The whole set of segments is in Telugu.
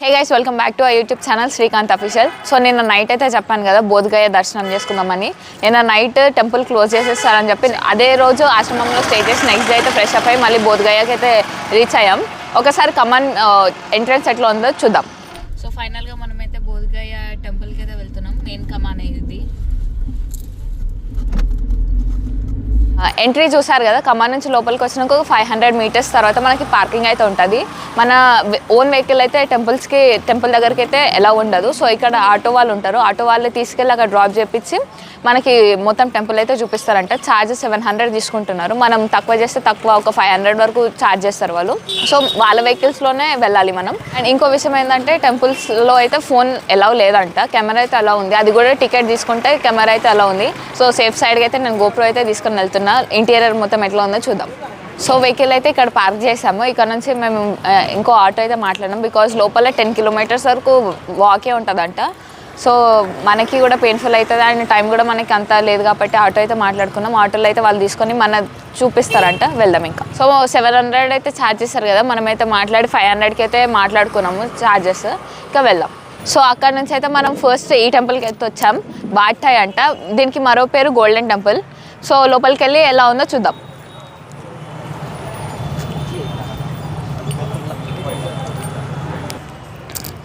Hey guys welcome back to ఆ YouTube channel Srikanth official so నిన్న నైట్ అయితే చెప్పాను కదా బోధగయ దర్శనం చేసుకుందామని. నిన్న నైట్ టెంపుల్ క్లోజ్ చేసేస్తారని చెప్పి అదే రోజు ఆశ్రమంలో స్టే చేసి నెక్స్ట్ డే అయితే ఫ్రెష్ అప్ అయ్యి మళ్ళీ బోధగయకి అయితే రీచ్ అయ్యాం. ఒకసారి కమన్ ఎంట్రన్స్ uh, ఎట్లా ఉందో చూద్దాం. సో ఫైనల్గా బోధగయ టెంపుల్కి అయితే వెళ్తున్నాం మెయిన్ కమాన్ ఇది ఎంట్రీ చూసారు కదా కమాన్ నుంచి లోపలికి వచ్చినాక ఒక ఫైవ్ హండ్రెడ్ మీటర్స్ తర్వాత మనకి పార్కింగ్ అయితే ఉంటుంది. మన ఓన్ వెహికల్ అయితే టెంపుల్స్కి టెంపుల్ దగ్గరికి అయితే ఎలా ఉండదు. సో ఇక్కడ ఆటో వాళ్ళు ఉంటారు. ఆటో వాళ్ళు తీసుకెళ్ళి అక్కడ డ్రాప్ చేపించి మనకి మొత్తం టెంపుల్ అయితే చూపిస్తారంట. ఛార్జ్ సెవెన్ హండ్రెడ్ తీసుకుంటున్నారు. మనం తక్కువ చేస్తే తక్కువ ఒక ఫైవ్ హండ్రెడ్ వరకు ఛార్జ్ చేస్తారు వాళ్ళు. సో వాళ్ళ వెహికల్స్లోనే వెళ్ళాలి మనం. అండ్ ఇంకో విషయం ఏంటంటే టెంపుల్స్లో అయితే ఫోన్ ఎలా లేదంట. కెమెరా అయితే అలా ఉంది. అది కూడా టికెట్ తీసుకుంటే కెమెరా అయితే అలా ఉంది. సో సేఫ్ సైడ్కి అయితే నేను గోప్రో అయితే తీసుకొని వెళ్తున్నా ఇంటీరియర్ మొత్తం ఎట్లా ఉందో చూద్దాం. సో వెహికల్ అయితే ఇక్కడ పార్క్ చేసాము ఇక్కడ నుంచి మేము ఇంకో ఆటో అయితే మాట్లాడినాం. బికాజ్ లోపల టెన్ కిలోమీటర్స్ వరకు వాకే ఉంటుందంట. సో మనకి కూడా పెయిన్ఫుల్ అవుతుంది అండ్ టైం కూడా మనకి అంత లేదు కాబట్టి ఆటో అయితే మాట్లాడుకున్నాం. ఆటోలో అయితే వాళ్ళు తీసుకొని మన చూపిస్తారంట వెళ్దాం ఇంకా. సో సెవెన్ హండ్రెడ్ అయితే ఛార్జ్ చేస్తారు కదా. మనమైతే మాట్లాడి ఫైవ్ హండ్రెడ్కి అయితే మాట్లాడుకున్నాము ఛార్జెస్ ఇంకా వెళ్దాం. సో అక్కడ నుంచి అయితే మనం ఫస్ట్ ఈ టెంపుల్కి అయితే వచ్చాం. బాట్టాయ్ అంట. దీనికి మరో పేరు గోల్డెన్ టెంపుల్ సో లోపలికి వెళ్ళి ఎలా ఉందో చూద్దాం.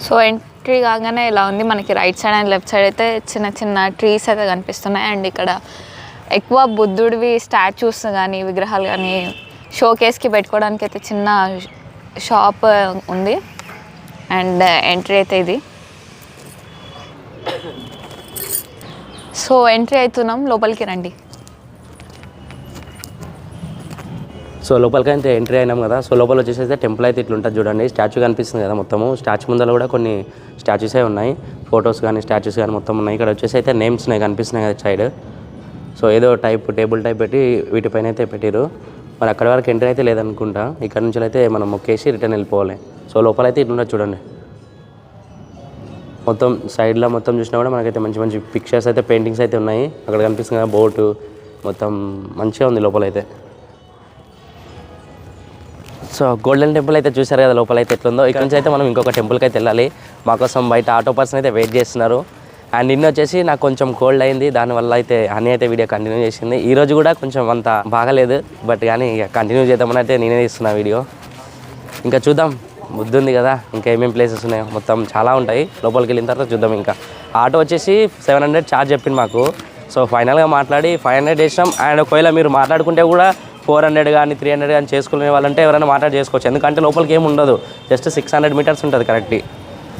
సో ఎంట్రీ కాగానే ఇలా ఉంది? మనకి right side and left side అయితే చిన్న చిన్న ట్రీస్ అయితే కనిపిస్తున్నాయి. అండ్ ఇక్కడ ఎక్కువ బుద్ధుడివి స్టాచ్యూస్ కానీ విగ్రహాలు కానీ షోకేస్కి పెట్టుకోవడానికి అయితే చిన్న షాప్ ఉంది. అండ్ ఎంట్రీ అయితే ఇది. సో ఎంట్రీ అవుతున్నాం. లోపలికి రండి. సో లోపలికైతే ఎంట్రీ అయినాం కదా. సో లోపల వచ్చేసి టెంపుల్ అయితే ఇట్లా ఉంటుంది చూడండి. స్టాచ్యూ కనిపిస్తుంది కదా మొత్తము. స్టాచ్యూ ముందర కూడా కొన్ని స్టాచ్యూసే ఉన్నాయి. ఫొటోస్ కానీ స్టాచ్యూస్ కానీ మొత్తం ఉన్నాయి. ఇక్కడ వచ్చేసి అయితే నేమ్స్ ఉన్నాయి కనిపిస్తున్నాయి కదా సైడ్. సో ఏదో టైప్ టేబుల్ టైప్ పెట్టి వీటిపైన అయితే పెట్టారు మరి అక్కడ వరకు ఎంట్రీ అయితే లేదనుకుంటా. ఇక్కడ నుంచి అయితే మనం మొక్కేసి రిటర్న్ వెళ్ళిపోవాలి. సో లోపల అయితే ఇట్లుండదు చూడండి. మొత్తం సైడ్లో మొత్తం చూసినా కూడా మనకైతే మంచి మంచి పిక్చర్స్ అయితే పెయింటింగ్స్ అయితే ఉన్నాయి. అక్కడ కనిపిస్తుంది కదా బోటు. మొత్తం మంచిగా ఉంది లోపల అయితే సో గోల్డెన్ టెంపుల్ అయితే చూసారు కదా లోపల అయితే ఎట్లుందో. ఇక్కడ నుంచి అయితే మనం ఇంకొక టెంపుల్కి అయితే వెళ్ళాలి. మా కోసం బయట ఆటో పర్సన్ అయితే వెయిట్ చేస్తున్నారు. అండ్ నిన్న వచ్చేసి నాకు కొంచెం కోల్డ్ అయింది. దానివల్ల అయితే అని అయితే వీడియో కంటిన్యూ చేసింది. ఈ రోజు కూడా కొంచెం అంత బాగలేదు. బట్ కానీ ఇక కంటిన్యూ చేద్దామని అయితే నేనే తీస్తున్నా వీడియో. ఇంకా చూద్దాం. ముద్దుంది కదా ఇంకా ఏమేమి ప్లేసెస్ ఉన్నాయో. మొత్తం చాలా ఉంటాయి. లోపలికి వెళ్ళిన తర్వాత చూద్దాం ఇంకా. ఆటో వచ్చేసి సెవెన్ హండ్రెడ్ ఛార్జ్ చెప్పింది మాకు. సో ఫైనల్గా మాట్లాడి ఫైవ్ హండ్రెడ్ వేసినాం అండ్ ఒకవేళ మీరు మాట్లాడుకుంటే కూడా ఫోర్ హండ్రెడ్ కానీ త్రీ హండ్రెడ్ కానీ చేసుకునే వాళ్ళంటే ఎవరైనా మాట్లాడి చేసుకోవచ్చు. ఎందుకంటే లోపలికి ఏమి ఉండదు. జస్ట్ సిక్స్ హండ్రెడ్ మీటర్స్ ఉంటుంది కరెక్ట్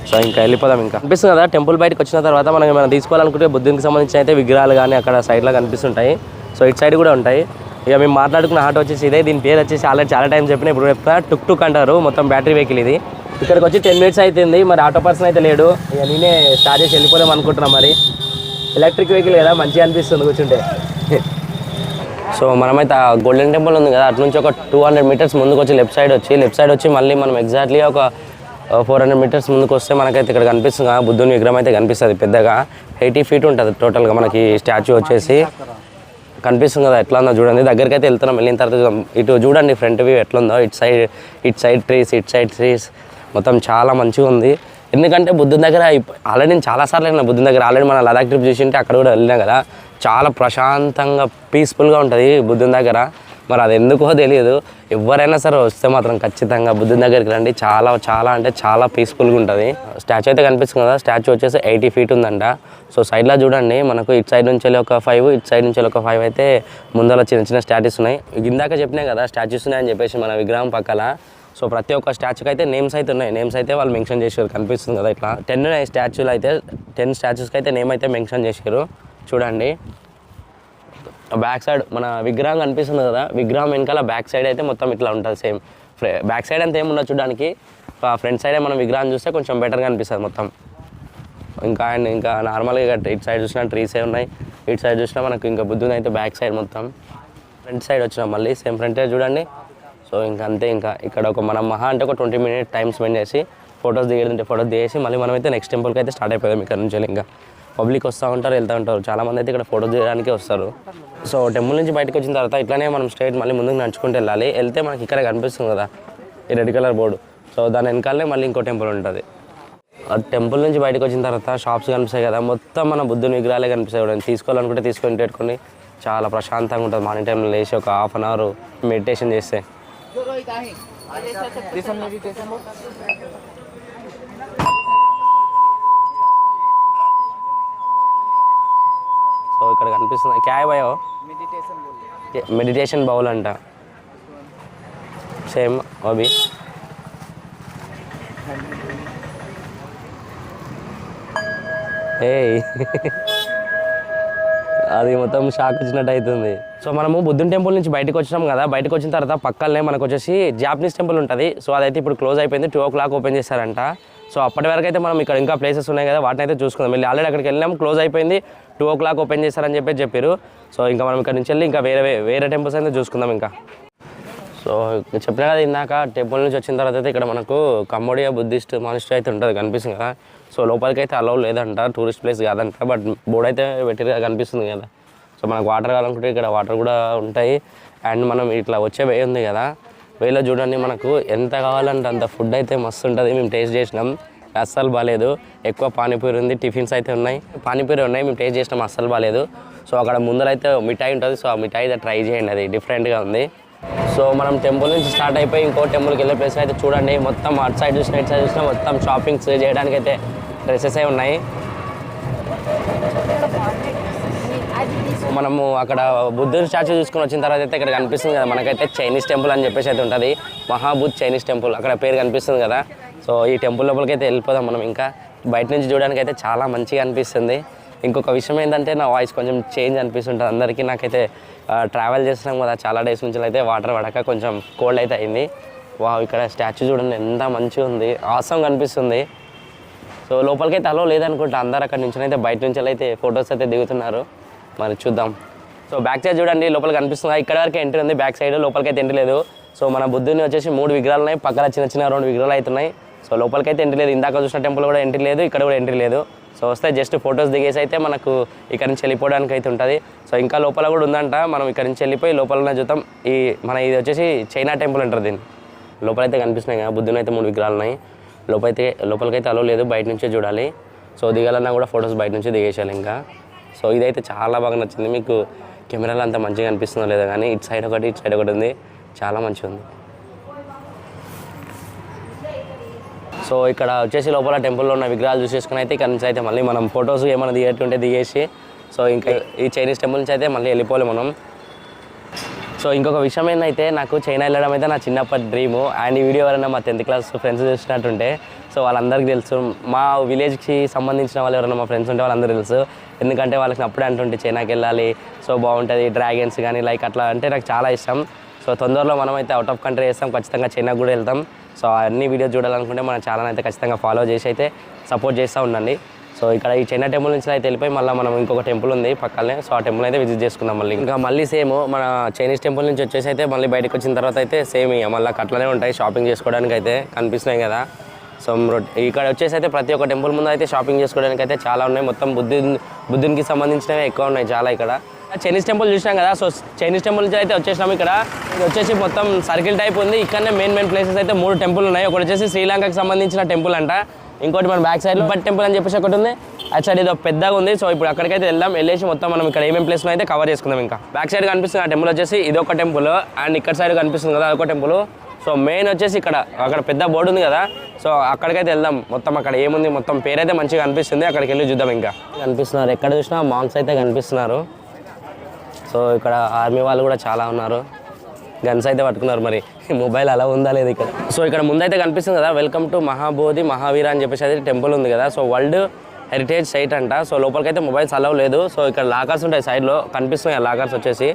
సో ఇంకా వెళ్ళిపోదాం ఇంకా. అనిపిస్తుంది కదా టెంపుల్ బయటకు వచ్చిన తర్వాత మనం ఏమైనా తీసుకోవాలనుకుంటే బుద్ధునికి సంబంధించిన అయితే విగ్రహాలు కానీ అక్కడ సైడ్లో కనిపిస్తుంటాయి. సో ఇటు సైడ్ కూడా ఉంటాయి. ఇక మేము మాట్లాడుకున్న ఆటో వచ్చేసి ఇదే దీని పేరు వచ్చేసి ఆల్రెడీ చాలా టైం చెప్పిన ఇప్పుడు చెప్తా. టుక్ టుక్ అంటారు మొత్తం బ్యాటరీ వెహికల్ ఇది. ఇక్కడికి వచ్చి టెన్ మినిట్స్ అవుతుంది మరి ఆటో పర్సన్ అయితే లేడు. ఇక నేనే స్టార్ట్ చేసి వెళ్ళిపోదాం అనుకుంటున్నాం మరి. ఎలక్ట్రిక్ వెహికల్ కదా మంచిగా అనిపిస్తుంది కూర్చుంటే. సో మనమైతే ఆ గోల్డెన్ టెంపుల్ ఉంది కదా అటు నుంచి ఒక టూ హండ్రెడ్ మీటర్స్ ముందుకు వచ్చి లెఫ్ట్ సైడ్ వచ్చి లెఫ్ట్ సైడ్ వచ్చి మళ్ళీ మనం ఎగ్జాక్ట్లీ ఒక ఫోర్ హండ్రెడ్ మీటర్స్ ముందుకు వస్తే మనకైతే ఇక్కడ కనిపిస్తుంది బుద్ధుని విగ్రహం అయితే కనిపిస్తుంది పెద్దగా. ఎయిటీ ఫీట్ ఉంటుంది టోటల్గా మనకి స్టాచ్యూ వచ్చేసి. కనిపిస్తుంది కదా ఎట్లా ఉందో చూడండి. దగ్గరికి అయితే వెళ్తున్నాం వెళ్ళిన తర్వాత చూద్దాం. ఇటు చూడండి ఫ్రంట్ వ్యూ ఎట్లుందో. ఉందో ఇటు సైడ్ ఇటు సైడ్ ట్రీస్ ఇటు సైడ్ ట్రీస్ మొత్తం చాలా మంచిగా ఉంది. ఎందుకంటే బుద్ధుని దగ్గర ఆల్రెడీ నేను చాలాసార్లు వెళ్ళిన బుద్ధుని దగ్గర. ఆల్రెడీ మన లదాఖ్ ట్రిప్ చూసింటే అక్కడ కూడా వెళ్ళినా కదా. చాలా ప్రశాంతంగా పీస్ఫుల్గా ఉంటుంది బుద్ధుని దగ్గర. మరి అది ఎందుకో తెలియదు. ఎవరైనా సరే వస్తే మాత్రం ఖచ్చితంగా బుద్ధుని దగ్గరికి రండి. చాలా చాలా అంటే చాలా పీస్ఫుల్గా ఉంటుంది. స్టాచ్యూ అయితే కనిపిస్తుంది కదా స్టాచ్యూ వచ్చేసి ఎయిటీ ఫీట్ ఉందంట. సో సైడ్లో చూడండి. మనకు ఇటు సైడ్ నుంచి వెళ్ళి ఒక ఫైవ్ ఇటు సైడ్ నుంచి వెళ్ళి ఒక ఫైవ్ అయితే ముందర చిన్న చిన్న స్టాచ్యూస్ ఉన్నాయి. ఇందాక చెప్పినాయి కదా స్టాచ్యూస్ ఉన్నాయని చెప్పేసి మన విగ్రహం పక్కల. సో ప్రతి ఒక్క స్టాచ్యూకి అయితే నేమ్స్ అయితే ఉన్నాయి. నేమ్స్ అయితే వాళ్ళు మెన్షన్ చేసారు కనిపిస్తుంది కదా ఇట్లా. టెన్ స్టాచ్యూలు అయితే టెన్ స్టాచ్యూస్కి అయితే నేమ్ అయితే మెన్షన్ చేశారు. చూడండి. బ్యాక్ సైడ్ మన విగ్రహం కనిపిస్తుంది కదా విగ్రహం వెనకాల బ్యాక్ సైడ్ అయితే మొత్తం ఇట్లా ఉంటుంది సేమ్ బ్యాక్ సైడ్ అంతా ఏముండదు చూడడానికి. ఫ్రంట్ సైడే మనం విగ్రహం చూస్తే కొంచెం బెటర్గా అనిపిస్తుంది మొత్తం. ఇంకా అండ్ ఇంకా నార్మల్గా ఇటు సైడ్ చూసినా ట్రీసే ఉన్నాయి. ఇటు సైడ్ చూసినా మనకు ఇంకా బుద్ధుని అయితే బ్యాక్ సైడ్ మొత్తం. ఫ్రంట్ సైడ్ వచ్చినాం మళ్ళీ సేమ్ ఫ్రంటే చూడండి. సో ఇంకా అంతే ఇంకా ఇక్కడ ఒక మనం మహా అంటే ఒక ట్వంటీ మినిట్ టైం స్పెండ్ చేసి ఫొటోస్ దిగేదంటే ఫోటోస్ దిగేసి మళ్ళీ మనమైతే నెక్స్ట్ టెంపుల్కి అయితే స్టార్ట్ అయిపోయాం ఇక్కడ నుంచి ఇంకా. పబ్లిక్ వస్తూ ఉంటారు వెళ్తూ ఉంటారు. చాలామంది అయితే ఇక్కడ ఫోటో దిగడానికి వస్తారు. సో టెంపుల్ నుంచి బయటకు వచ్చిన తర్వాత ఇట్లానే మనం స్ట్రైట్ మళ్ళీ ముందుకు నడుచుకుంటూ వెళ్ళాలి. వెళ్తే మనకి ఇక్కడ కనిపిస్తుంది కదా ఈ రెడ్ కలర్ బోర్డు. సో దాని వెనకాలనే మళ్ళీ ఇంకో టెంపుల్ ఉంటుంది. ఆ టెంపుల్ నుంచి బయటకు వచ్చిన తర్వాత షాప్స్ కనిపిస్తాయి కదా మొత్తం మన బుద్ధుని విగ్రహాలే కనిపిస్తాయి కూడా తీసుకోవాలనుకుంటే తీసుకొని పెట్టుకొని చాలా ప్రశాంతంగా ఉంటుంది. మార్నింగ్ టైంలో లేచి ఒక హాఫ్ అన్ అవర్ మెడిటేషన్ చేస్తే. సో ఇక్కడ కనిపిస్తుంది. క్యాయ్ భయో మెడిటేషన్ బౌల్ అంట. సేమ్ అవి ఏయ్ అది మొత్తం షాక్ వచ్చినట్టు అవుతుంది. సో మనము బుద్ధుని టెంపుల్ నుంచి బయటకు వచ్చినాం కదా. బయటకు వచ్చిన తర్వాత పక్కనే మనకు వచ్చేసి జాపనీస్ టెంపుల్ ఉంటుంది. సో అదైతే ఇప్పుడు క్లోజ్ అయిపోయింది. టూ ఓ క్లాక్ ఓపెన్ చేశారంట. సో అప్పటి వరకు అయితే మనం ఇక్కడ ఇంకా ప్లేసెస్ ఉన్నాయి కదా వాటిని అయితే చూసుకుందాం. వెళ్ళి ఆల్రెడీ అక్కడికి వెళ్ళాము క్లోజ్ అయిపోయింది. టూ ఓ క్లాక్ ఓపెన్ చేశారని చెప్పి చెప్పారు సో ఇంకా మనం ఇక్కడ నుంచి వెళ్ళి ఇంకా వేరే వేరే టెంపుల్స్ అయితే చూసుకుందాం ఇంకా. సో చెప్పిన కదా ఇందాక టెంపుల్ నుంచి వచ్చిన తర్వాత అయితే ఇక్కడ మనకు కంబోడియా బుద్ధిస్ట్ మానిస్టర్ అయితే ఉంటుంది కనిపిస్తుంది కదా. సో లోపలికి అయితే అలౌ లేదంట టూరిస్ట్ ప్లేస్ కాదంట బట్ బోర్డు అయితే పెట్టిగా కనిపిస్తుంది కదా. సో మనకు వాటర్ కావాలనుకుంటే ఇక్కడ వాటర్ కూడా ఉంటాయి. అండ్ మనం ఇట్లా వచ్చే వే ఉంది కదా. వీళ్ళు చూడండి మనకు ఎంత కావాలంటే అంత ఫుడ్ అయితే మస్తు ఉంటుంది. మేము టేస్ట్ చేసినాం. అస్సలు బాగాలేదు ఎక్కువ పానీపూరి ఉంది టిఫిన్స్ అయితే ఉన్నాయి. పానీపూరి ఉన్నాయి మేము టేస్ట్ చేసినాం అస్సలు బాగాలేదు సో అక్కడ ముందర అయితే మిఠాయి ఉంటుంది. సో ఆ మిఠాయి అయితే ట్రై చేయండి. అది డిఫరెంట్గా ఉంది. సో మనం టెంపుల్ నుంచి స్టార్ట్ అయిపోయి ఇంకో టెంపుల్కి వెళ్ళే ప్లేస్ అయితే చూడండి. మొత్తం అటు సైడ్ చూసిన ఇటు సైడ్ చూసినా మొత్తం షాపింగ్స్ చేయడానికి అయితే డ్రెస్సెస్ ఉన్నాయి. మనము అక్కడ బుద్ధుని స్టాచ్యూ చూసుకొని వచ్చిన తర్వాత అయితే ఇక్కడ కనిపిస్తుంది కదా మనకైతే చైనీస్ టెంపుల్ అని చెప్పేసి అయితే ఉంటుంది. మహాబుద్ధ్ చైనీస్ టెంపుల్ అక్కడ పేరు కనిపిస్తుంది కదా. సో ఈ టెంపుల్ లోపలికి అయితే వెళ్ళిపోదాం మనం ఇంకా. బయట నుంచి చూడడానికి అయితే చాలా మంచిగా అనిపిస్తుంది. ఇంకొక విషయం ఏంటంటే నా వాయిస్ కొంచెం చేంజ్ అనిపిస్తుంటుంది. అందరికీ నాకైతే ట్రావెల్ చేస్తున్నాం కదా చాలా డేస్ నుంచి అయితే వాటర్ పడక కొంచెం కోల్డ్ అయితే అయింది. వా ఇక్కడ స్టాచ్యూ చూడండి ఎంత మంచిగా ఉంది. ఆసం కనిపిస్తుంది సో లోపలికైతే అలో లేదనుకుంటా అందరు అక్కడ నుంచి అయితే బయట నుంచి అయితే ఫొటోస్ అయితే దిగుతున్నారు. మరి చూద్దాం. సో బ్యాక్ సైడ్ చూడండి లోపలికి కనిపిస్తుంది ఇక్కడ వరకు ఎంట్రీ ఉంది బ్యాక్ సైడ్ లోపలికైతే ఎంట్రీ లేదు. సో మన బుద్ధుని వచ్చేసి మూడు విగ్రహాలు ఉన్నాయి. పక్కన చిన్న చిన్న రెండు విగ్రహాలు అవుతున్నాయి సో లోపలికైతే ఎంట్రీ లేదు. ఇందాక చూసిన టెంపుల్ కూడా ఎంట్రీ లేదు ఇక్కడ కూడా ఎంట్రీ లేదు. సో వస్తే జస్ట్ ఫొటోస్ దిగేసి అయితే మనకు ఇక్కడ నుంచి వెళ్ళిపోవడానికి అయితే ఉంటుంది. సో ఇంకా లోపల కూడా ఉందంట. మనం ఇక్కడ నుంచి వెళ్ళిపోయి లోపల చూద్దాం. ఈ మన ఇది వచ్చేసి చైనా టెంపుల్ అంటారు దీన్ని. లోపలైతే కనిపిస్తున్నాయి కదా బుద్ధుని అయితే మూడు విగ్రహాలు ఉన్నాయి. లోపలైతే లోపలికైతే అలో లేదు బయట నుంచే చూడాలి. సో దిగాలన్నా కూడా ఫొటోస్ బయట నుంచి దిగేసాలి ఇంకా. సో ఇదైతే చాలా బాగా నచ్చింది. మీకు కెమెరాలో అంత మంచిగా అనిపిస్తుందో లేదో కానీ ఇటు సైడ్ ఒకటి ఇటు సైడ్ ఒకటి ఉంది. చాలా మంచిగా ఉంది. సో ఇక్కడ వచ్చేసి లోపల టెంపుల్లో ఉన్న విగ్రహాలు చూసేసుకుని అయితే ఇక్కడ నుంచి అయితే మళ్ళీ మనం ఫొటోస్ ఏమైనా దిగేటుంటే దిగేసి సో ఇంకా ఈ చైనీస్ టెంపుల్ నుంచి అయితే మళ్ళీ వెళ్ళిపోవాలి మనం. సో ఇంకొక విషయం ఏంటైతే నాకు చైనా వెళ్ళడం అయితే నా చిన్నప్పటి డ్రీము అండ్ ఈ వీడియో ఎవరైనా మా టెన్త్ క్లాస్ ఫ్రెండ్స్ చూసినట్టుంటే సో వాళ్ళందరికీ తెలుసు. మా విలేజ్కి సంబంధించిన వాళ్ళు ఎవరైనా మా ఫ్రెండ్స్ ఉంటే వాళ్ళందరూ తెలుసు. ఎందుకంటే వాళ్ళకి అప్పుడే అంటుంటే చైనాకి వెళ్ళాలి. సో బాగుంటుంది డ్రాగన్స్ కానీ లైక్ అట్లా అంటే నాకు చాలా ఇష్టం. సో తొందరలో మనం అయితే అవుట్ ఆఫ్ కంట్రీ చేస్తాం ఖచ్చితంగా చైనాకు కూడా వెళ్తాం. సో అన్ని వీడియోస్ చూడాలనుకుంటే మన ఛానల్ అయితే ఖచ్చితంగా ఫాలో చేసి అయితే సపోర్ట్ చేస్తూ ఉండండి. సో ఇక్కడ ఈ చైనా టెంపుల్ నుంచి అయితే వెళ్ళిపోయి మళ్ళీ మనం ఇంకొక టెంపుల్ ఉంది పక్కనే. సో ఆ టెంపుల్ అయితే విజిట్ చేసుకుందాం మళ్ళీ. ఇంకా మళ్ళీ సేమ్ మన చైనీస్ టెంపుల్ నుంచి వచ్చేసి అయితే మళ్ళీ బయటకు వచ్చిన తర్వాత అయితే సేమ్ ఇక. మళ్ళీ అట్లనే ఉంటాయి షాపింగ్ చేసుకోవడానికి అయితే కనిపిస్తున్నాయి కదా. సో ఇక్కడ వచ్చేసి అయితే ప్రతి ఒక్క టెంపుల్ ముందు అయితే షాపింగ్ చేసుకోవడానికి అయితే చాలా ఉన్నాయి. మొత్తం బుద్ధి బుద్ధునికి సంబంధించినవి ఎక్కువ ఉన్నాయి చాలా ఇక్కడ. చైనీస్ టెంపుల్ చూసినాం కదా. సో చైనీస్ టెంపుల్ నుంచి అయితే వచ్చేసినాం ఇక్కడ. ఇది వచ్చేసి మొత్తం సర్కిల్ టైప్ ఉంది. ఇక్కడనే మెయిన్ మెయిన్ ప్లేసెస్ అయితే మూడు టెంపుల్ ఉన్నాయి. ఒకటి వచ్చేసి శ్రీలంకకి సంబంధించిన టెంపుల్ అంట. ఇంకోటి మన బ్యాక్ సైడ్ బట్ టెంపుల్ అని చెప్పేసి ఒకటి ఉంది. అటు సైడ్ ఏదో పెద్దగా ఉంది. సో ఇప్పుడు అక్కడికైతే వెళ్దాం. వెళ్ళేసి మొత్తం మనం ఇక్కడ ఏమేమి ప్లేస్ అయితే కవర్ చేసుకుందాం ఇంకా. బ్యాక్ సైడ్ కనిపిస్తుంది. ఆ టెంపుల్ వచ్చేసి ఇది ఒక టెంపుల్ అండ్ ఇక్కడ సైడ్ కనిపిస్తుంది కదా అదొక టెంపుల్ సో మెయిన్ వచ్చేసి ఇక్కడ అక్కడ పెద్ద బోర్డు ఉంది కదా. సో అక్కడికైతే వెళ్దాం. మొత్తం అక్కడ ఏముంది? మొత్తం పేరైతే మంచిగా అనిపిస్తుంది అక్కడికి వెళ్ళి చూద్దాం ఇంకా. కనిపిస్తున్నారు. ఎక్కడ చూసినా మాంగ్స్ అయితే కనిపిస్తున్నారు. సో ఇక్కడ ఆర్మీ వాళ్ళు కూడా చాలా ఉన్నారు. గన్స్ అయితే పట్టుకున్నారు మరి. మొబైల్ అలా ఉందా లేదు ఇక్కడ? సో ఇక్కడ ముందైతే కనిపిస్తుంది కదా వెల్కమ్ టు మహాబోధి మహావీర అని చెప్పేసి అయితే టెంపుల్ ఉంది కదా. సో వరల్డ్ హెరిటేజ్ సైట్ అంట. సో లోపలికైతే మొబైల్స్ అలవ్ లేదు. సో ఇక్కడ లాకర్స్ ఉంటాయి సైడ్లో. కనిపిస్తున్నాయి లాకర్స్ వచ్చేసి.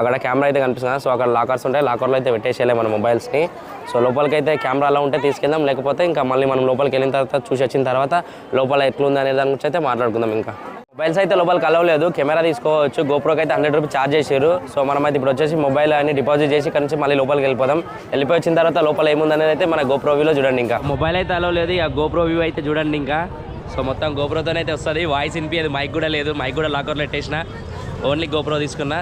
అక్కడ కెమెరా అయితే కనిపిస్తుంది సో అక్కడ లాకర్స్ ఉంటాయి. లాకర్లో అయితే పెట్టేసేయాలి మన మొబైల్స్ని. సో లోపలికి అయితే కెమెరా అలా ఉంటే తీసుకెళ్దాం. లేకపోతే ఇంకా మళ్ళీ మనం లోపలికి వెళ్ళిన తర్వాత చూసి వచ్చిన తర్వాత లోపల ఎట్లుంది అనే దాని గురించి అయితే మాట్లాడుకుందాం ఇంకా. మొబైల్స్ అయితే లోపల కలవలేదు కెమెరా తీసుకోవచ్చు. గోప్రోకి అయితే హండ్రెడ్ రూపీస్ ఛార్జ్ చేశారు సో మనం అయితే ఇప్పుడు వచ్చేసి మొబైల్ అని డిపాజిట్ చేసి ఇక్కడ నుంచి మళ్ళీ లోపలికి వెళ్ళిపోదాం. వెళ్ళిపోయి వచ్చిన తర్వాత లోపల ఏముంది అనేది అయితే మన గోప్రో వ్యూలో చూడండి ఇంకా. మొబైల్ అయితే అలవలేదు ఇక గోప్రో వ్యూ అయితే చూడండి ఇంకా. సో మొత్తం గోప్రోతోనే అయితే వస్తుంది. వాయిస్ వినిపించదు మైక్ కూడా లేదు. మైక్ కూడా లాకర్లో పెట్టేసిన. ఓన్లీ గోప్రో తీసుకున్నా.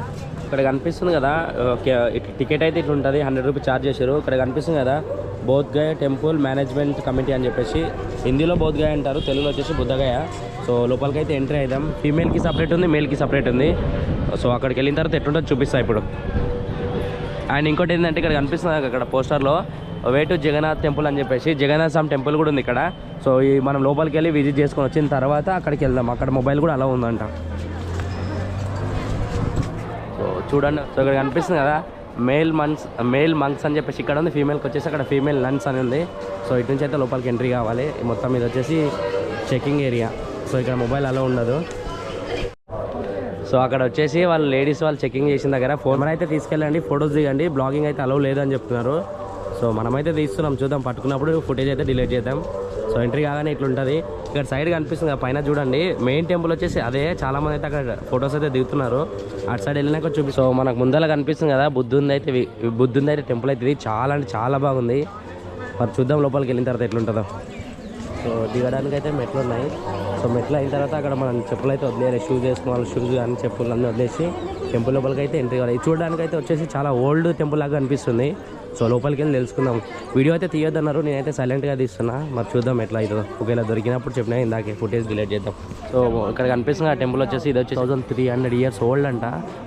ఇక్కడ కనిపిస్తుంది కదా ఓకే టికెట్ అయితే ఇట్లా ఉంటుంది. హండ్రెడ్ రూపీస్ ఛార్జ్ చేశారు ఇక్కడ కనిపిస్తుంది కదా బౌద్గయ టెంపుల్ మేనేజ్మెంట్ కమిటీ అని చెప్పేసి. హిందీలో బౌద్గయ అంటారు. తెలుగులో వచ్చేసి బుద్ధగయ సో లోపలికి అయితే ఎంట్రీ అయిదాం. ఫీమేల్కి సపరేట్ ఉంది మేల్కి సపరేట్ ఉంది. సో అక్కడికి వెళ్ళిన తర్వాత ఎట్లుంటుందో చూపిస్తా ఇప్పుడు. అండ్ ఇంకోటి ఏంటంటే ఇక్కడ కనిపిస్తుంది అక్కడ పోస్టర్లో వే టు జగన్నాథ్ టెంపుల్ అని చెప్పేసి జగన్నాథ్ స్వామి టెంపుల్ కూడా ఉంది ఇక్కడ. సో ఈ మనం లోపలికి వెళ్ళి విజిట్ చేసుకొని వచ్చిన తర్వాత అక్కడికి వెళ్దాం. అక్కడ మొబైల్ కూడా అలా ఉందంట. సో చూడండి. సో ఇక్కడ కనిపిస్తుంది కదా మేల్ మన్స్ మేల్ మంక్స్ అని చెప్పేసి ఇక్కడ ఉంది. ఫీమేల్కి వచ్చేసి అక్కడ ఫీమేల్ లన్స్ అని ఉంది. సో ఇటు నుంచి అయితే లోపలికి ఎంట్రీ కావాలి. మొత్తం ఇది వచ్చేసి చెకింగ్ ఏరియా సో ఇక్కడ మొబైల్ అలా ఉండదు. సో అక్కడ వచ్చేసి వాళ్ళు లేడీస్ వాళ్ళు చెకింగ్ చేసిన దగ్గర ఫోన్ అయితే తీసుకెళ్ళండి ఫొటోస్ దిగండి బ్లాగింగ్ అయితే అలవ్ లేదని చెప్తున్నారు. సో మనమైతే తీస్తున్నాం చూద్దాం. పట్టుకున్నప్పుడు ఫుటేజ్ అయితే డిలీట్ చేద్దాం. సో ఎంట్రీ కాగానే ఇట్లా ఉంటుంది ఇక్కడ సైడ్ కనిపిస్తుంది కదా పైన చూడండి. మెయిన్ టెంపుల్ వచ్చేసి అదే చాలామంది అయితే అక్కడ ఫొటోస్ అయితే దిగుతున్నారు. అటు సైడ్ వెళ్ళినాక చూపి సో మనకు ముందర కనిపిస్తుంది కదా బుద్ధుంది అయితే బుద్ధుంది అయితే టెంపుల్ అయితే ఇది. చాలా అంటే చాలా బాగుంది. మరి చూద్దాం లోపలికి వెళ్ళిన తర్వాత ఎట్లుంటుందో. సో దిగడానికి అయితే మెట్లు ఉన్నాయి. సో మెట్లు అయిన తర్వాత అక్కడ మనం చెప్పులు అయితే వదిలేయాలి. షూస్ వేసుకోవాలి షూస్ కానీ చెప్పులు అన్నీ వదిలేసి టెంపుల్ లోపలికి అయితే ఎంట్రీ కావాలి. చూడడానికి అయితే వచ్చేసి చాలా ఓల్డ్ టెంపుల్ లాగా అనిపిస్తుంది. సో లోపలికి వెళ్ళి తెలుసుకుందాం. వీడియో అయితే తీయొద్దన్నారు నేనైతే సైలెంట్గా తీస్తున్నా. మరి చూద్దాం ఎట్లా అవుతుందో ఒకవేళ దొరికినప్పుడు చెప్పినా ఇందాకే ఫుటేజ్ డిలీట్ చేద్దాం. సో ఇక్కడ కనిపిస్తుంది ఆ టెంపుల్ వచ్చేసి ఇది వచ్చి thousand three hundred years old అంట.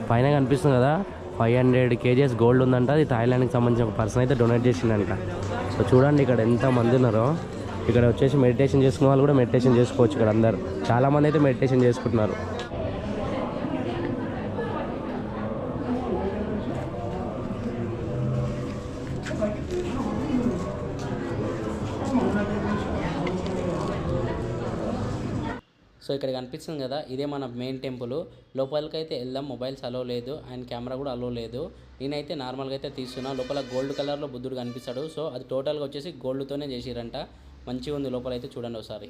పైన కనిపిస్తుంది కదా ఫైవ్ హండ్రెడ్ కేజీఎస్ గోల్డ్ ఉందంట. అది థాయిలాండ్కి సంబంధించిన ఒక పర్సన్ అయితే డొనేట్ చేసిందంట సో చూడండి ఇక్కడ ఎంత మంది ఉన్నారో. ఇక్కడ వచ్చేసి మెడిటేషన్ చేసుకునే వాళ్ళు కూడా మెడిటేషన్ చేసుకోవచ్చు ఇక్కడ అందరు. చాలా మంది అయితే మెడిటేషన్ చేసుకుంటున్నారు. సో ఇక్కడ కనిపిస్తుంది కదా ఇదే మన మెయిన్ టెంపుల్ లోపలికి అయితే వెళ్దాం మొబైల్స్ అలో లేదు అండ్ కెమెరా కూడా అలో లేదు. నేనైతే నార్మల్గా అయితే తీస్తున్నా. లోపల గోల్డ్ కలర్లో బుద్ధుడు కనిపిస్తాడు. సో అది టోటల్గా వచ్చేసి గోల్డ్తోనే చేసిరంట. మంచిగా ఉంది లోపల అయితే చూడండి ఒకసారి.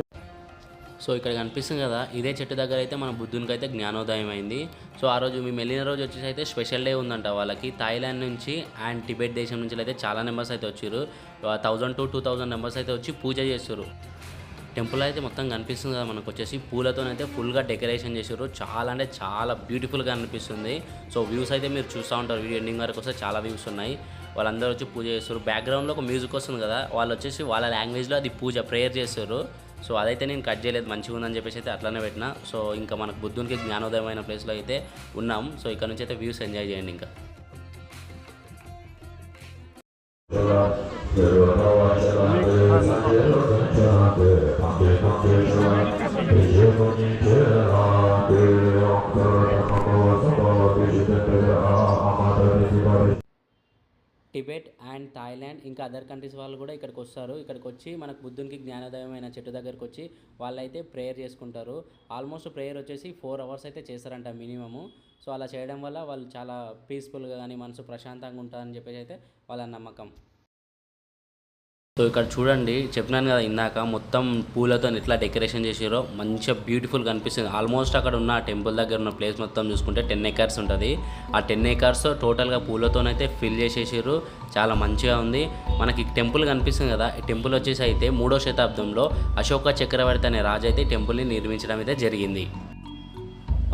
సో ఇక్కడ కనిపిస్తుంది కదా ఇదే చెట్టు దగ్గర అయితే మన బుద్ధునికి అయితే జ్ఞానోదయం అయింది. సో ఆ రోజు మేము వెళ్ళిన రోజు వచ్చేసి అయితే స్పెషల్ డే ఉందంట వాళ్ళకి. థాయిలాండ్ నుంచి అండ్ టిబెట్ దేశం నుంచి అయితే చాలా నెంబర్స్ అయితే వచ్చారు thousand to two thousand numbers అయితే వచ్చి పూజ చేస్తారు టెంపుల్ అయితే మొత్తం కనిపిస్తుంది కదా మనకు వచ్చేసి. పూలతోనైతే ఫుల్గా డెకరేషన్ చేశారు చాలా అంటే చాలా బ్యూటిఫుల్గా అనిపిస్తుంది. సో వ్యూస్ అయితే మీరు చూస్తూ ఉంటారు. వీడియో ఎండింగ్ వరకు వస్తే చాలా వ్యూస్ ఉన్నాయి. వాళ్ళందరూ వచ్చి పూజ చేస్తారు బ్యాక్గ్రౌండ్లో ఒక మ్యూజిక్ వస్తుంది కదా వాళ్ళు వచ్చేసి వాళ్ళ లాంగ్వేజ్లో అది పూజ ప్రేయర్ చేస్తారు సో అదైతే నేను కట్ చేయలేదు మంచిగా ఉందని చెప్పేసి అయితే అట్లానే పెట్టిన. సో ఇంకా మనకు బుద్ధునికి జ్ఞానోదయమైన ప్లేస్లో అయితే ఉన్నాం. సో ఇక్కడ నుంచి అయితే వ్యూస్ ఎంజాయ్ చేయండి ఇంకా. టిబెట్ అండ్ థాయిలాండ్ ఇంకా అదర్ కంట్రీస్ వాళ్ళు కూడా ఇక్కడికి వస్తారు. ఇక్కడికి వచ్చి మనకు బుద్ధునికి జ్ఞానోదయమైన చెట్టు దగ్గరికి వచ్చి వాళ్ళైతే ప్రేయర్ చేసుకుంటారు. ఆల్మోస్ట్ ప్రేయర్ వచ్చేసి ఫోర్ అవర్స్ అయితే చేస్తారంట మినిమము. సో అలా చేయడం వల్ల వాళ్ళు చాలా పీస్ఫుల్గా కానీ మనసు ప్రశాంతంగా ఉంటారని చెప్పేసి అయితే వాళ్ళ నమ్మకం. సో ఇక్కడ చూడండి చెప్పినాను కదా ఇందాక మొత్తం పూలతో ఎట్లా డెకరేషన్ చేసారో మంచిగా బ్యూటిఫుల్ కనిపిస్తుంది. ఆల్మోస్ట్ అక్కడ ఉన్న టెంపుల్ దగ్గర ఉన్న ప్లేస్ మొత్తం చూసుకుంటే టెన్ ఎకర్స్ ఉంటుంది. ఆ టెన్ ఎకర్స్ టోటల్గా పూలతోనైతే ఫిల్ చేసేసారు చాలా మంచిగా ఉంది. మనకి టెంపుల్ కనిపిస్తుంది కదా ఈ టెంపుల్ వచ్చేసి అయితే మూడో శతాబ్దంలో అశోక చక్రవర్తి అనే రాజు అయితే టెంపుల్ని నిర్మించడం అయితే జరిగింది.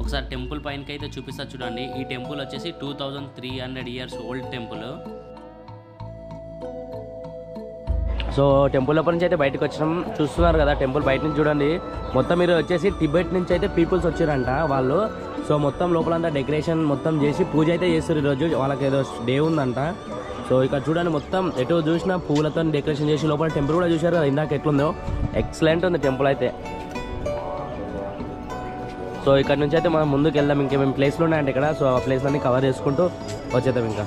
ఒకసారి టెంపుల్ పైనకి అయితే చూపిస్తా చూడండి. ఈ టెంపుల్ వచ్చేసి two thousand three hundred years old temple. So temple లోపల నుంచి అయితే బయటకు వచ్చినాం. చూస్తున్నారు కదా టెంపుల్ బయట నుంచి చూడండి. మొత్తం మీరు వచ్చేసి టిబెట్ నుంచి అయితే పీపుల్స్ వచ్చారంట వాళ్ళు. సో మొత్తం లోపలంతా డెకరేషన్ మొత్తం చేసి పూజ అయితే చేస్తారు ఈరోజు. వాళ్ళకి ఏదో డే ఉందంట. సో ఇక్కడ చూడండి మొత్తం ఎటు చూసినా పూలతో డెకరేషన్ చేసి లోపల టెంపుల్ కూడా చూశారు కదా ఇందాక ఎట్లుందో. ఎక్సలెంట్ ఉంది టెంపుల్ అయితే. సో ఇక్కడ నుంచి అయితే మనం ముందుకు వెళ్దాం. ఇంకేమేమి ప్లేస్లు ఉన్నాయంటే ఇక్కడ? సో ఆ ప్లేస్లన్నీ కవర్ చేసుకుంటూ వచ్చేద్దాం ఇంకా.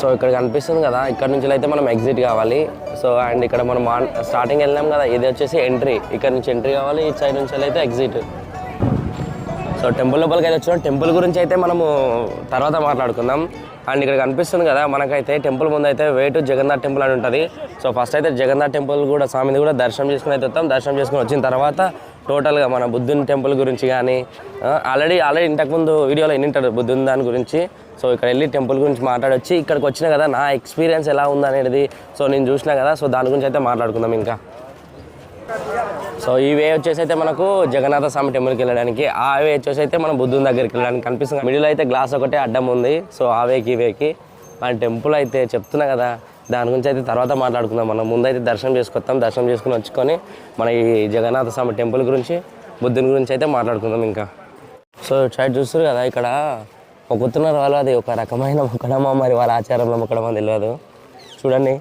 సో ఇక్కడ కనిపిస్తుంది కదా ఇక్కడ నుంచి అయితే మనం ఎగ్జిట్ కావాలి. సో అండ్ ఇక్కడ మనం స్టార్టింగ్ వెళ్ళాం కదా ఇది వచ్చేసి ఎంట్రీ ఇక్కడ నుంచి ఎంట్రీ కావాలి ఈ సైడ్ నుంచి అయితే ఎగ్జిట్ సో టెంపుల్ లోపలికి అయితే వచ్చినాం టెంపుల్ గురించి అయితే మనము తర్వాత మాట్లాడుకుందాం. అండ్ ఇక్కడ కనిపిస్తుంది కదా మనకైతే టెంపుల్ ముందు అయితే వేటు జగన్నాథ్ టెంపుల్ అని ఉంటుంది. సో ఫస్ట్ అయితే జగన్నాథ్ టెంపుల్ కూడా స్వామిని కూడా దర్శనం చేసుకుని అయితే వస్తాం. దర్శనం చేసుకుని వచ్చిన తర్వాత టోటల్గా మన బుద్ధుని టెంపుల్ గురించి కానీ ఆల్రెడీ ఆల్రెడీ ఇంతకుముందు వీడియోలో ఎన్నింటారు బుద్ధుని దాని గురించి? సో ఇక్కడ వెళ్ళి టెంపుల్ గురించి మాట్లాడొచ్చి ఇక్కడికి వచ్చిన కదా నా ఎక్స్పీరియన్స్ ఎలా ఉందనేది సో నేను చూసిన కదా సో దాని గురించి అయితే మాట్లాడుకుందాం ఇంకా. సో ఈ వే వచ్చేసి అయితే మనకు జగన్నాథ స్వామి టెంపుల్కి వెళ్ళడానికి ఆ వే వచ్చేసి అయితే మనం బుద్ధుని దగ్గరికి వెళ్ళడానికి కనిపిస్తుంది. మిడిల్ అయితే గ్లాస్ ఒకటే అడ్డం ఉంది సో ఆ వేకి ఈ వేకి. మన టెంపుల్ అయితే చెప్తున్నా కదా దాని గురించి అయితే తర్వాత మాట్లాడుకుందాం మనం. ముందైతే దర్శనం చేసుకొస్తాం దర్శనం చేసుకుని వచ్చుకొని మన ఈ జగన్నాథ స్వామి టెంపుల్ గురించి బుద్ధుని గురించి అయితే మాట్లాడుకుందాం ఇంకా. సో సైడ్ చూస్తారు కదా ఇక్కడ మొక్కుతున్నారు వాళ్ళు అది ఒక రకమైన మొక్కడమా మరి వాళ్ళ ఆచారంలో మొక్కడమా తెలియదు. చూడండి.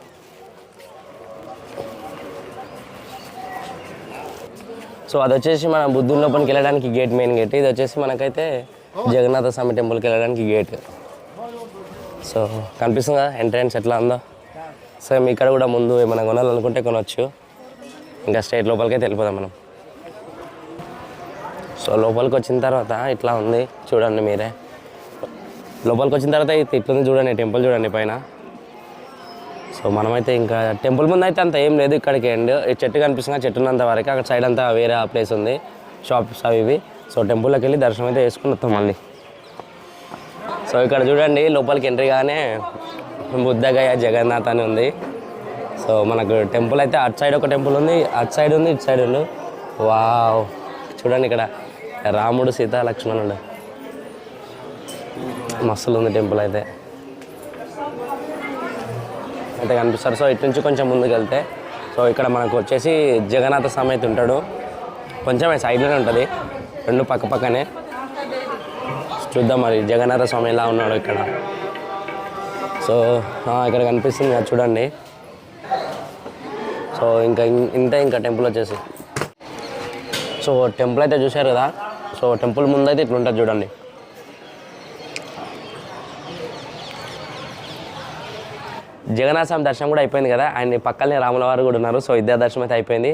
సో అది వచ్చేసి మన బుద్ధుని లోపలికి వెళ్ళడానికి గేట్ మెయిన్ గేట్ ఇది వచ్చేసి మనకైతే జగన్నాథ స్వామి టెంపుల్కి వెళ్ళడానికి గేట్ సో కనిపిస్తుందా? ఎంట్రన్స్ ఎట్లా ఉందో? సేమ్ ఇక్కడ కూడా ముందు ఏమైనా కొనాలనుకుంటే కొనవచ్చు ఇంకా స్టేట్ లోపలికైతే వెళ్ళిపోదాం మనం. సో లోపలికి వచ్చిన తర్వాత ఇట్లా ఉంది. చూడండి మీరే. లోపలికి వచ్చిన తర్వాత ఇది ఇట్లుంది చూడండి టెంపుల్ చూడండి పైన. సో మనమైతే ఇంకా టెంపుల్ ముందు అయితే అంత ఏం లేదు ఇక్కడికి ఎండ్. ఈ చెట్టు కనిపిస్తుంది చెట్టు ఉన్నంత వరకు అక్కడ సైడ్ అంతా వేరే ప్లేస్ ఉంది. షాప్స్ అవి ఇవి. సో టెంపుల్లోకి వెళ్ళి దర్శనం అయితే చేసుకుని వస్తాం మళ్ళీ. సో ఇక్కడ చూడండి లోపలికి ఎంట్రీ కానీ బుద్ధగయ జగన్నాథ్ అని ఉంది. సో మనకు టెంపుల్ అయితే అటు సైడ్ ఒక టెంపుల్ ఉంది అటు సైడ్ ఉంది ఇటు సైడ్ ఉంది. వావ్. చూడండి ఇక్కడ రాముడు సీత లక్ష్మణుడు మస్తులు ఉంది టెంపుల్ అయితే. అయితే కనిపిస్తారు. సో ఇటు నుంచి కొంచెం ముందుకు వెళ్తే సో ఇక్కడ మనకు వచ్చేసి జగన్నాథ స్వామి అయితే ఉంటాడు. కొంచెం సైడ్లోనే ఉంటుంది. రెండు పక్క పక్కనే. చూద్దాం మరి జగన్నాథ స్వామి ఎలా ఉన్నాడు ఇక్కడ. సో ఇక్కడ కనిపిస్తుంది కదా చూడండి. సో ఇంకా ఇంతే ఇంకా టెంపుల్ వచ్చేసి. సో టెంపుల్ అయితే చూశారు కదా. సో టెంపుల్ ముందైతే ఇట్లా ఉంటుంది చూడండి. జగన్నాథ స్వామి దర్శనం కూడా అయిపోయింది కదా. అండ్ పక్కనే రాముల వారు కూడా ఉన్నారు. సో ఇద్దరు దర్శనం అయితే అయిపోయింది.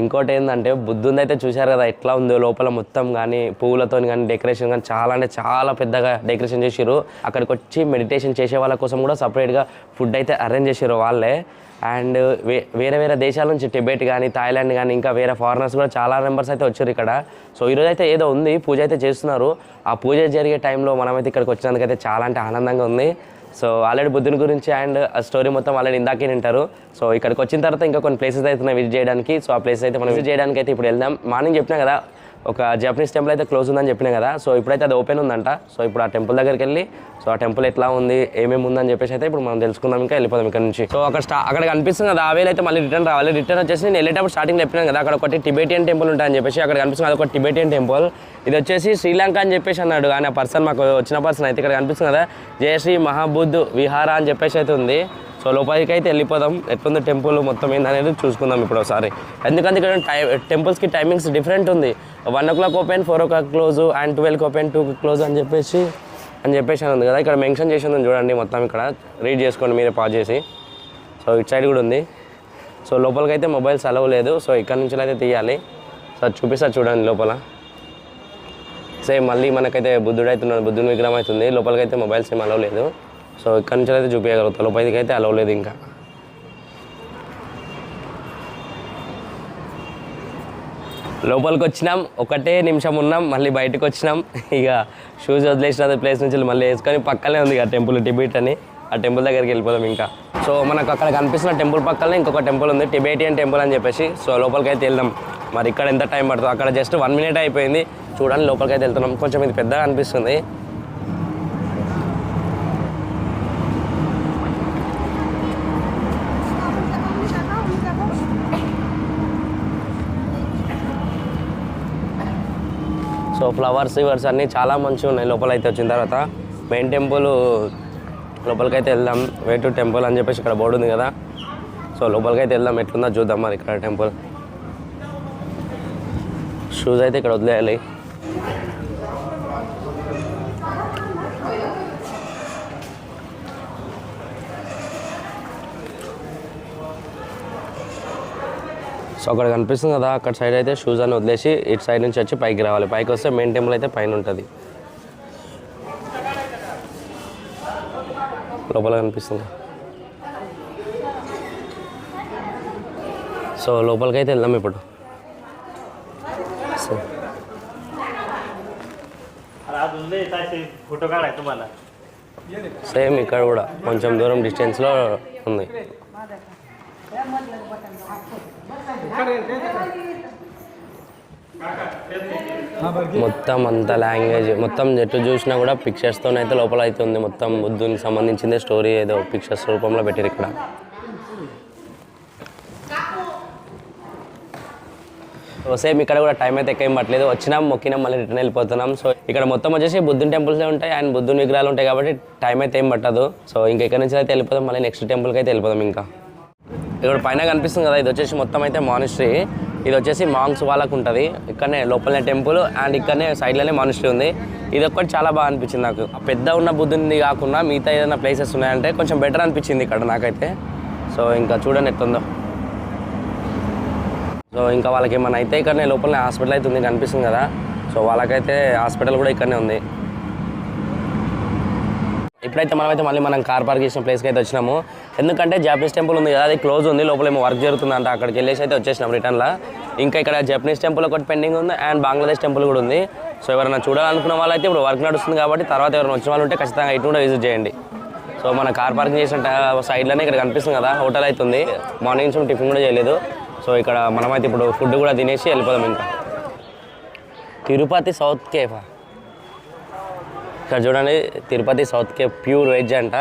ఇంకోటి ఏంటంటే బుద్ధుంది అయితే చూశారు కదా. ఎట్లా ఉందో లోపల మొత్తం కానీ పువ్వులతో కానీ డెకరేషన్ కానీ చాలా అంటే చాలా పెద్దగా డెకరేషన్ చేసిర్రు. అక్కడికి వచ్చి మెడిటేషన్ చేసే వాళ్ళ కోసం కూడా సపరేట్గా ఫుడ్ అయితే అరేంజ్ చేసారు వాళ్ళే. అండ్ వే వేరే వేరే దేశాల నుంచి టిబెట్ కానీ థాయిలాండ్ కానీ ఇంకా వేరే ఫారినర్స్ కూడా చాలా మెంబర్స్ అయితే వచ్చారు ఇక్కడ. సో ఈరోజు అయితే ఏదో ఉంది పూజ అయితే చేస్తున్నారు. ఆ పూజ జరిగే టైంలో మనమైతే ఇక్కడికి వచ్చినందుకైతే చాలా అంటే ఆనందంగా ఉంది. సో ఆల్రెడీ బుద్ధుని గురించి అండ్ ఆ స్టోరీ మొత్తం ఆల్రెడీ ఇందాకే వింటారు. సో ఇక్కడికి వచ్చిన తర్వాత ఇంకా కొన్ని ప్లేసెస్ అయితే విజిట్ చేయడానికి. సో ఆ ప్లేసెస్ అయితే మనం విజిట్ చేయడానికి అయితే ఇప్పుడు వెళ్దాం. మార్నింగ్ చెప్పినా కదా ఒక జపనీస్ టెంపుల్ అయితే క్లోజ్ ఉందని చెప్పినా కదా సో ఇప్పుడైతే అది ఓపెన్ ఉందంట. సో ఇప్పుడు ఆ టెంపుల్ దగ్గరికి వెళ్ళి సో ఆ టెంపుల్ ఎట్లా ఉంది ఏమేమి ఉందని చెప్పేసి అయితే ఇప్పుడు మనం తెలుసుకుందాం ఇంకా వెళ్ళిపోదాం ఇక్కడ నుంచి. సో అక్కడ స్టా అక్కడ కనిపిస్తుంది కదా ఆవేలు అయితే మళ్ళీ రిటర్న్ రావాలి. రిటర్న్ వచ్చేసి నేను వెళ్ళేటప్పుడు స్టార్టింగ్ చెప్పినాను కదా అక్కడ ఒకటి టిబెటియన్ టెంపుల్ ఉంటాయని చెప్పేసి అక్కడ కనిపిస్తుంది అది ఒకటి టిబెటియన్ టెంపుల్ ఇది వచ్చేసి శ్రీలంక అని చెప్పేసి అన్నాడు కానీ ఆ పర్సన్ మాకు వచ్చిన పర్సన్ అయితే ఇక్కడ కనిపిస్తుంది కదా జయశ్రీ మహాబుద్ధ్ విహార అని చెప్పేసి అయితే ఉంది. సో లోపలికి అయితే వెళ్ళిపోదాం. ఎట్లుంది టెంపుల్ మొత్తం ఏందనేది చూసుకుందాం ఇప్పుడు ఒకసారి. ఎందుకంటే ఇక్కడ టై టెంపుల్స్కి టైమింగ్స్ డిఫరెంట్ ఉంది. One o'clock open four o'clock close and ట్వెల్వ్కి ఓపెన్ టూ క్లోజ్ అని చెప్పేసి అని చెప్పేసి అని ఉంది కదా. ఇక్కడ మెన్షన్ చేసి ఉంది చూడండి మొత్తం ఇక్కడ. రీడ్ చేసుకోండి మీరే పాజ్ చేసి. సో ఇటు సైడ్ కూడా ఉంది. సో లోపలికి అయితే మొబైల్స్ అలవ్ లేదు. సో ఇక్కడ నుంచి అయితే తీయాలి. సో చూపిస్తా చూడండి లోపల. సేమ్ మళ్ళీ మనకైతే బుద్ధుడు అవుతున్నాడు బుద్ధుని విగ్రహం అవుతుంది. లోపలికి అయితే మొబైల్స్ ఏం అలవ్ లేదు. సో ఇక్కడ నుంచి అయితే చూపించగలుగుతా లోపలికి అయితే అలవ్ లేదు ఇంకా. లోపలికి వచ్చినాం ఒకటే నిమిషం ఉన్నాం మళ్ళీ బయటకు వచ్చినాం. ఇక షూస్ వదిలేసిన ప్లేస్ నుంచి మళ్ళీ వేసుకొని పక్కనే ఉంది ఇక టెంపుల్ టిబిట్ అని. ఆ టెంపుల్ దగ్గరికి వెళ్ళిపోదాం ఇంకా. సో మనకు అక్కడ కనిపిస్తున్న టెంపుల్ పక్కనే ఇంకొక టెంపుల్ ఉంది టిబేటియన్ టెంపుల్ అని చెప్పేసి. సో లోపలికి అయితే వెళ్దాం. మరి ఇక్కడ ఎంత టైం పడుతుంది అక్కడ జస్ట్ వన్ మినిట్ అయిపోయింది. చూడండి లోపలికి అయితే వెళ్తున్నాం. కొంచెం ఇది పెద్దగా అనిపిస్తుంది. సో ఫ్లవర్స్ ఇవర్స్ అన్నీ చాలా మంచిగా ఉన్నాయి. లోపల అయితే వచ్చిన తర్వాత మెయిన్ టెంపుల్ లోపలికైతే వెళ్దాం. వే టు టెంపుల్ అని చెప్పేసి ఇక్కడ బోర్డు ఉంది కదా. సో లోపలికైతే వెళ్దాం. ఎట్లుందో చూద్దాం మరి ఇక్కడ టెంపుల్. షూస్ అయితే ఇక్కడ వదిలేయాలి. సో అక్కడ కనిపిస్తుంది కదా అక్కడ సైడ్ అయితే షూస్ అని వదిలేసి ఇటు సైడ్ నుంచి వచ్చి పైకి రావాలి. పైకి వస్తే మెయిన్ టెంపుల్ అయితే పైన ఉంటుంది. లోపల కనిపిస్తుంది. సో లోపలికి అయితే వెళ్దాం ఇప్పుడు. సో సేమ్ ఇక్కడ కూడా కొంచెం దూరం డిస్టెన్స్లో ఉంది. మొత్తం అంత లాంగ్వేజ్ మొత్తం ఎటు చూసినా కూడా పిక్చర్స్తో అయితే లోపల అయితే ఉంది మొత్తం బుద్ధునికి సంబంధించిందే స్టోరీ ఏదో పిక్చర్స్ రూపంలో పెట్టారు ఇక్కడ. సేమ్ ఇక్కడ కూడా టైం అయితే ఎక్కువ పట్టలేదు. వచ్చినాం మొక్కినాం మళ్ళీ రిటర్న్ వెళ్ళిపోతున్నాం. సో ఇక్కడ మొత్తం వచ్చేసి బుద్ధుని టెంపుల్సే ఉంటాయి అండ్ బుద్ధుని విగ్రహాలు ఉంటాయి కాబట్టి టైం అయితే ఏం పట్టదు. సో ఇంకా ఇక్కడ నుంచి అయితే వెళ్ళిపోదాం మళ్ళీ నెక్స్ట్ టెంపుల్కి అయితే వెళ్ళిపోదాం ఇంకా. ఇక్కడ పైన కనిపిస్తుంది కదా ఇది వచ్చేసి మొత్తం అయితే మానిస్ట్రీ ఇది వచ్చేసి మాంగ్స్ వాళ్ళకు ఉంటుంది. ఇక్కడనే లోపలనే టెంపుల్ అండ్ ఇక్కడనే సైడ్లోనే మానిస్ట్రీ ఉంది. ఇది ఒక్కటి చాలా బాగా అనిపించింది నాకు. ఆ పెద్ద ఉన్న బుద్ధుని కాకుండా మిగతా ఏదైనా ప్లేసెస్ ఉన్నాయంటే కొంచెం బెటర్ అనిపించింది ఇక్కడ నాకైతే. సో ఇంకా చూడండి ఎత్తుందో సో ఇంకా వాళ్ళకి ఏమైనా అయితే ఇక్కడనే లోపలనే హాస్పిటల్ అయితే ఉంది కనిపిస్తుంది కదా. సో వాళ్ళకైతే హాస్పిటల్ కూడా ఇక్కడనే ఉంది. ఇప్పుడైతే మనమైతే మళ్ళీ మనం కార్ పార్క్ చేసిన ప్లేస్కి అయితే వచ్చినాము ఎందుకంటే జాపనీస్ టెంపుల్ ఉంది కదా అది క్లోజ్ ఉంది లోపల ఏమో వర్క్ జరుగుతుందంట అక్కడికి వెళ్ళేసి అయితే వచ్చేసినాం రిటర్న్లో ఇంకా ఇక్కడ జపనీస్ టెంపుల్ ఒకటి పెండింగ్ ఉంది అండ్ బంగ్లాదేశ్ టెంపుల్ కూడా ఉంది. సో ఎవరైనా చూడాలనుకున్న వాళ్ళైతే ఇప్పుడు వర్క్ నడుస్తుంది కాబట్టి తర్వాత ఎవరైనా వచ్చిన వాళ్ళు ఉంటే ఖచ్చితంగా ఇటు కూడా విజిట్ చేయండి. సో మన కార్ పార్కింగ్ చేసిన సైడ్లోనే ఇక్కడ కనిపిస్తుంది కదా హోటల్ అయితే ఉంది మార్నింగ్ నుంచి టిఫిన్ కూడా చేయలేదు. సో ఇక్కడ మనమైతే ఇప్పుడు ఫుడ్ కూడా తినేసి వెళ్ళిపోదాం ఇంకా. తిరుపతి సౌత్ కేఫా ఇక్కడ చూడండి Tirupati south cafe pure veg అంట.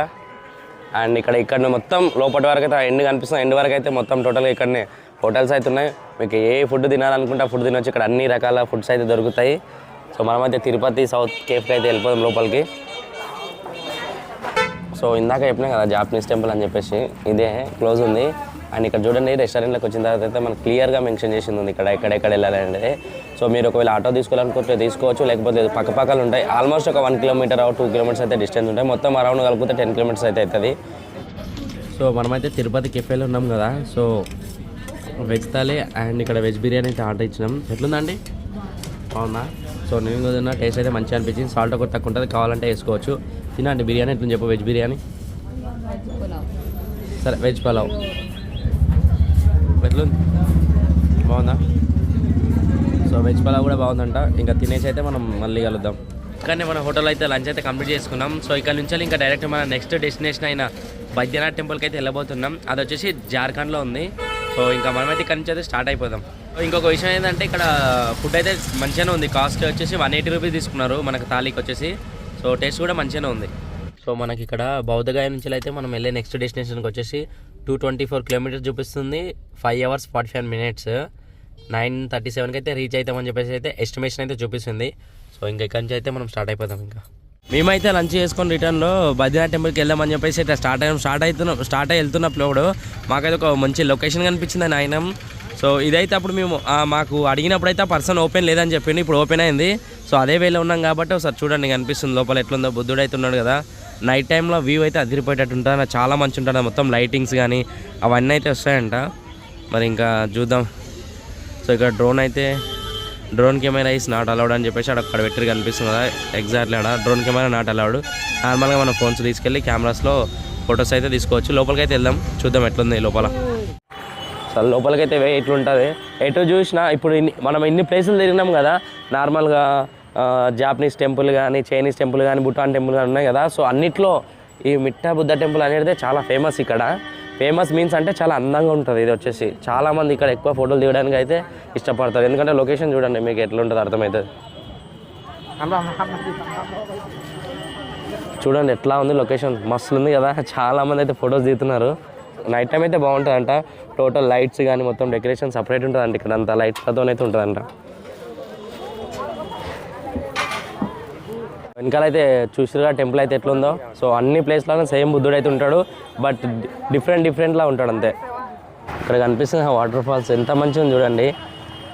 అండ్ ఇక్కడ ఇక్కడ మొత్తం లోపటి వరకు అయితే ఎండ్ కనిపిస్తుంది. ఎండ్ వరకు అయితే మొత్తం టోటల్గా ఇక్కడనే హోటల్స్ అయితే ఉన్నాయి. మీకు ఏ ఫుడ్ తినాలనుకుంటే ఫుడ్ తినొచ్చు. ఇక్కడ అన్ని రకాల ఫుడ్స్ అయితే దొరుకుతాయి. సో మనమైతే తిరుపతి సౌత్ కేఫ్కి అయితే వెళ్ళిపోదాం లోపలికి. సో ఇందాక చెప్పినా కదా జాపనీస్ టెంపుల్ అని చెప్పేసి. ఇదే క్లోజ్ ఉంది. అండ్ ఇక్కడ చూడండి రెస్టారెంట్లోకి వచ్చిన తర్వాత అయితే మనకు క్లియర్గా మెన్షన్ చేసింది ఉంది ఇక్కడ ఎక్కడెక్కడ వెళ్ళాలంటే సో మీరు ఒకవేళ ఆటో తీసుకోవాలనుకుంటే తీసుకోవచ్చు లేకపోతే పక్క పక్కలు ఉంటాయి. ఆల్మోస్ట్ ఒక వన్ కిలోమీటర్ టూ కిలోమీటర్స్ అయితే డిస్టెన్స్ ఉంటాయి. మొత్తం అరౌండ్ కలిపితే టెన్ కిలోమీటర్స్ అయితే అవుతుంది. సో మనమైతే తిరుపతి కెఫేలో ఉన్నాం కదా సో వెజ్ థాలీ అండ్ ఇక్కడ వెజ్ బిర్యానీ అయితే ఆర్డర్ ఇచ్చినాం. ఎట్లుందండి? బాగుందా? సో నేను తిన్నా టేస్ట్ అయితే మంచిగా అనిపించింది. సాల్ట్ ఒకటి తక్కువ ఉంటుంది కావాలంటే వేసుకోవచ్చు. తినండి బిర్యానీ ఎట్లా చెప్పు వెజ్ బిర్యానీ? సరే వెజ్ పలావ్. ఎట్లుంది బాగుందా? సో వెజ్ పలావ్ కూడా బాగుందంట. ఇంకా తినేసి అయితే మనం మళ్ళీ కలుద్దాం. కానీ మన హోటల్ అయితే లంచ్ అయితే కంప్లీట్ చేసుకున్నాం. సో ఇక్కడ నుంచి ఇంకా డైరెక్ట్ మన నెక్స్ట్ డెస్టినేషన్ అయిన బైద్యనాథ్ టెంపుల్కి అయితే వెళ్ళబోతున్నాం. అది వచ్చేసి జార్ఖండ్లో ఉంది. సో ఇంకా మనమైతే ఇక్కడ నుంచి అయితే స్టార్ట్ అయిపోదాం. సో ఇంకొక విషయం ఏంటంటే ఇక్కడ ఫుడ్ అయితే మంచిగానే ఉంది. కాస్ట్ వచ్చేసి వన్ ఎయిటీ రూపీస్ తీసుకున్నారు మనకు థాలీకి వచ్చేసి. సో టేస్ట్ కూడా మంచిగానే ఉంది. సో మనకి ఇక్కడ బౌద్ధగాయ నుంచి అయితే మనం వెళ్ళే నెక్స్ట్ డెస్టినేషన్కి వచ్చేసి టూ ట్వంటీ ఫోర్ కిలోమీటర్స్ చూపిస్తుంది. Five hours forty five minutes. Nine thirty సెవెన్కి అయితే రీచ్ అవుతామని చెప్పేసి అయితే ఎస్టిమేషన్ అయితే చూపిస్తుంది. సో ఇంకా ఇక్కడి నుంచి అయితే మనం స్టార్ట్ అయిపోతాం ఇంకా. మేమైతే లంచ్ చేసుకొని రిటర్న్లో బద్రీనాథ్ టెంపుల్కి వెళ్దామని చెప్పేసి అయితే స్టార్ట్ అయ్యాం స్టార్ట్ అవుతున్నాం స్టార్ట్ అయ్యి వెళ్తున్నప్పుడు మాకైతే ఒక మంచి లొకేషన్ కనిపించింది అని ఆయన సో ఇదైతే అప్పుడు మేము మాకు అడిగినప్పుడు అయితే ఆ పర్సన్ ఓపెన్ లేదని చెప్పిండు. ఇప్పుడు ఓపెన్ అయింది. సో అదే వేలో ఉన్నాం కాబట్టి ఒకసారి చూడండి కనిపిస్తుంది లోపల ఎట్లుందో. బుద్ధుడు అయితే ఉన్నాడు కదా. నైట్ టైంలో వ్యూ అయితే అదిరిపోయేటట్టు ఉంటుంది. చాలా మంచి ఉంటుంది. మొత్తం లైటింగ్స్ కానీ అవన్నీ అయితే వస్తాయంట. మరి ఇంకా చూద్దాం. సో ఇక్కడ డ్రోన్ అయితే drone camera is not allowed అని చెప్పేసి అక్కడ అక్కడ పెట్టి కనిపిస్తుంది కదా. ఎగ్జాక్ట్లీ అక్కడ డ్రోన్ కెమెరా నాట్ అలౌడ్ నార్మల్గా మన ఫోన్స్ తీసుకెళ్ళి కెమెరాస్లో ఫొటోస్ అయితే తీసుకోవచ్చు. లోపలికి అయితే వెళ్దాం. చూద్దాం ఎట్లుంది లోపల. అసలు లోపలికైతే వే ఎట్లుంటుంది? ఎటు చూసినా ఇప్పుడు ఇన్ని మనం ఇన్ని ప్లేసులు తిరిగినాం కదా నార్మల్గా జాపనీస్ టెంపుల్ కానీ చైనీస్ టెంపుల్ కానీ భూటాన్ టెంపుల్ కానీ ఉన్నాయి కదా. సో అన్నిట్లో ఈ మిట్టా బుద్ధ టెంపుల్ అనేది చాలా ఫేమస్ ఇక్కడ. ఫేమస్ మీన్స్ అంటే చాలా అందంగా ఉంటుంది ఇది వచ్చేసి. చాలామంది ఇక్కడ ఎక్కువ ఫోటోలు దిగడానికి అయితే ఇష్టపడతారు. ఎందుకంటే లొకేషన్ చూడండి మీకు ఎట్లా ఉంటుంది అర్థమవుతుంది చూడండి ఎట్లా ఉంది లొకేషన్ మస్తు ఉంది కదా. చాలా మంది అయితే ఫొటోస్ దిగుతున్నారు. నైట్ టైం అయితే బాగుంటుందంట. టోటల్ లైట్స్ కానీ మొత్తం డెకరేషన్ సపరేట్ ఉంటుందంట. ఇక్కడ అంతా లైట్స్లతోనైతే ఉంటుందంట. వెనకాలైతే చూసిరుగా టెంపుల్ అయితే ఎట్లుందో. సో అన్ని ప్లేస్లోనే సేమ్ బుద్ధుడు అయితే ఉంటాడు. బట్ డిఫరెంట్ డిఫరెంట్లా ఉంటాడు అంతే. ఇక్కడ కనిపిస్తుంది వాటర్ ఫాల్స్. ఎంత మంచిగా చూడండి.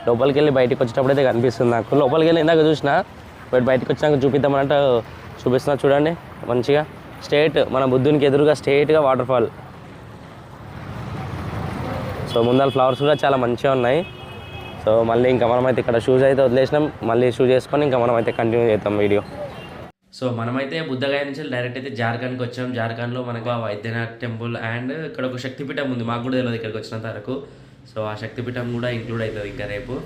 లోపలికి వెళ్ళి బయటికి వచ్చేటప్పుడు అయితే కనిపిస్తుంది నాకు. లోపలికి వెళ్ళి ఇందాక చూసిన బట్ బయటికి వచ్చినాక చూపిద్దామన్నట్టు చూపిస్తున్నా చూడండి. మంచిగా. స్ట్రేట్ మన బుద్ధునికి ఎదురుగా స్ట్రేట్గా వాటర్ ఫాల్. సో ముందర ఫ్లవర్స్ కూడా చాలా మంచిగా ఉన్నాయి. సో మళ్ళీ ఇంకా మనమైతే ఇక్కడ షూస్ అయితే వదిలేసినాం. మళ్ళీ షూస్ చేసుకొని ఇంకా మనమైతే కంటిన్యూ చేద్దాం వీడియో. సో మనమైతే బుద్ధగాయ నుంచి డైరెక్ట్ అయితే జార్ఖండ్కి వచ్చాం. జార్ఖండ్లో మనకు ఆ వైద్యనాథ్ టెంపుల్ అండ్ ఇక్కడ ఒక శక్తిపీఠం ఉంది. మాకు కూడా తెలియదు ఇక్కడికి వచ్చినంత వరకు. సో ఆ శక్తిపీఠం కూడా ఇంక్లూడ్ అవుతుంది ఇంకా రేపు.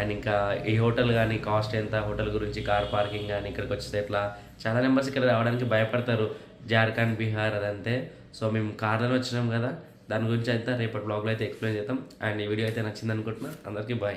అండ్ ఇంకా ఈ హోటల్ కానీ కాస్ట్ ఎంత? హోటల్ గురించి కార్ పార్కింగ్ కానీ ఇక్కడికి వస్తే ఎట్లా? చాలా నెంబర్స్ ఇక్కడ రావడానికి భయపడతారు. జార్ఖండ్ బీహార్ అదంతే. సో మేము కార్లో వచ్చినాం కదా. దాని గురించి అయితే రేపటి బ్లాగ్లో అయితే ఎక్స్ప్లెయిన్ చేద్దాం. అండ్ ఈ వీడియో అయితే నచ్చింది అనుకుంటున్నా. అందరికీ బాయ్.